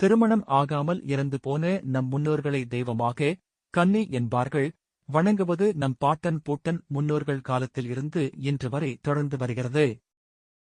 திருமணம் ஆகாமல் இறந்து போன நம் முன்னோர்களை தெய்வமாக கன்னி என்பார்கள். வணங்குவது நம் பாட்டன் பூட்டன் முன்னோர்கள் காலத்தில் இருந்து இன்று வரை தொடர்ந்து வருகிறது.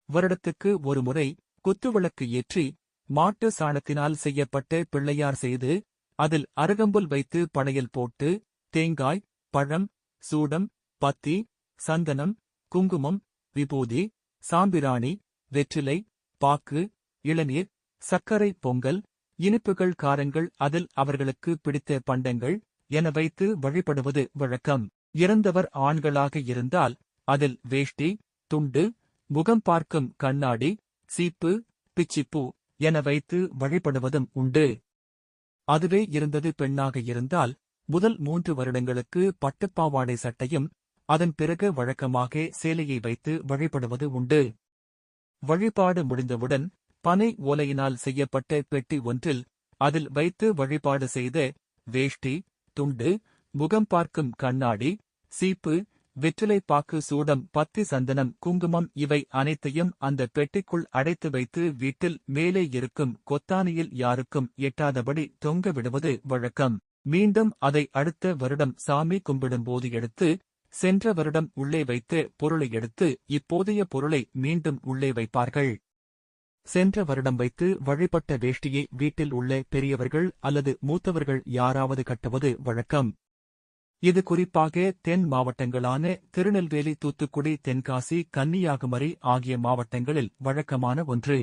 வருடத்துக்கு ஒரு முறை குத்துவிளக்கு ஏற்றி மாட்டு சாணத்தினால் செய்யப்பட்ட பிள்ளையார் செய்து அதில் அருகம்புல் வைத்து படையல் போட்டு தேங்காய் பழம் சூடம் பத்தி சந்தனம் குங்குமம் விபூதி சாம்பிராணி வெற்றிலை பாக்கு இளநீர் சர்க்கரை பொங்கல் இனிப்புகள் காரங்கள் அதில் அவர்களுக்கு பிடித்த பண்டங்கள் என வைத்து வழிபடுவது வழக்கம். இறந்தவர் ஆண்களாக இருந்தால் அதில் வேஷ்டி துண்டு முகம் பார்க்கும் கண்ணாடி சீப்பு பிச்சிப்பூ என வைத்து வழிபடுவதும் உண்டு. அதுவே இருந்தது பெண்ணாக இருந்தால் முதல் மூன்று வருடங்களுக்கு பட்டுப்பாவாடை சட்டையும் அதன் பிறகு வழக்கமாக சேலையை வைத்து வழிபடுவது உண்டு. வழிபாடு முடிந்தவுடன் பனை ஓலையினால் செய்யப்பட்ட பெட்டி ஒன்றில் அதில் வைத்து வழிபாடு செய்த வேஷ்டி துண்டு முகம் பார்க்கும் கண்ணாடி சீப்பு வெற்றிலை பாக்கு சூடம் பத்தி சந்தனம் குங்குமம் இவை அனைத்தையும் அந்த பெட்டிக்குள் அடைத்து வைத்து வீட்டில் மேலே இருக்கும் கொத்தானியில் யாருக்கும் எட்டாதபடி தொங்க விடுவது வழக்கம். மீண்டும் அதை அடுத்த வருடம் சாமி கும்பிடும்போது எடுத்து சென்ற வருடம் உள்ளே வைத்த பொருளை எடுத்து இப்போதைய பொருளை மீண்டும் உள்ளே வைப்பார்கள். சென்ற வருடம் வைத்து வழிபட்ட வேஷ்டியை வீட்டில் உள்ள பெரியவர்கள் அல்லது மூத்தவர்கள் யாராவது கட்டுவது வழக்கம். இது குறிப்பாக தென் மாவட்டங்களான திருநெல்வேலி தூத்துக்குடி தென்காசி கன்னியாகுமரி ஆகிய மாவட்டங்களில் வழக்கமான ஒன்று.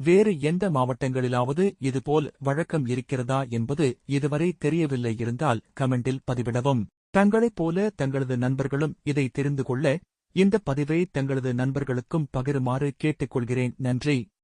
வேறு எந்த மாவட்டங்களிலாவது இதுபோல் வழக்கம் இருக்கிறதா என்பது இதுவரை தெரியவில்லை இருந்தால் கமெண்டில் பதிவிடவும். தங்களைப் போல தங்களது நண்பர்களும் இதை தெரிந்து கொள்ள இந்த பதிவை தங்களது நண்பர்களுக்கும் பகிருமாறு கேட்டுக்கொள்கிறேன். நன்றி.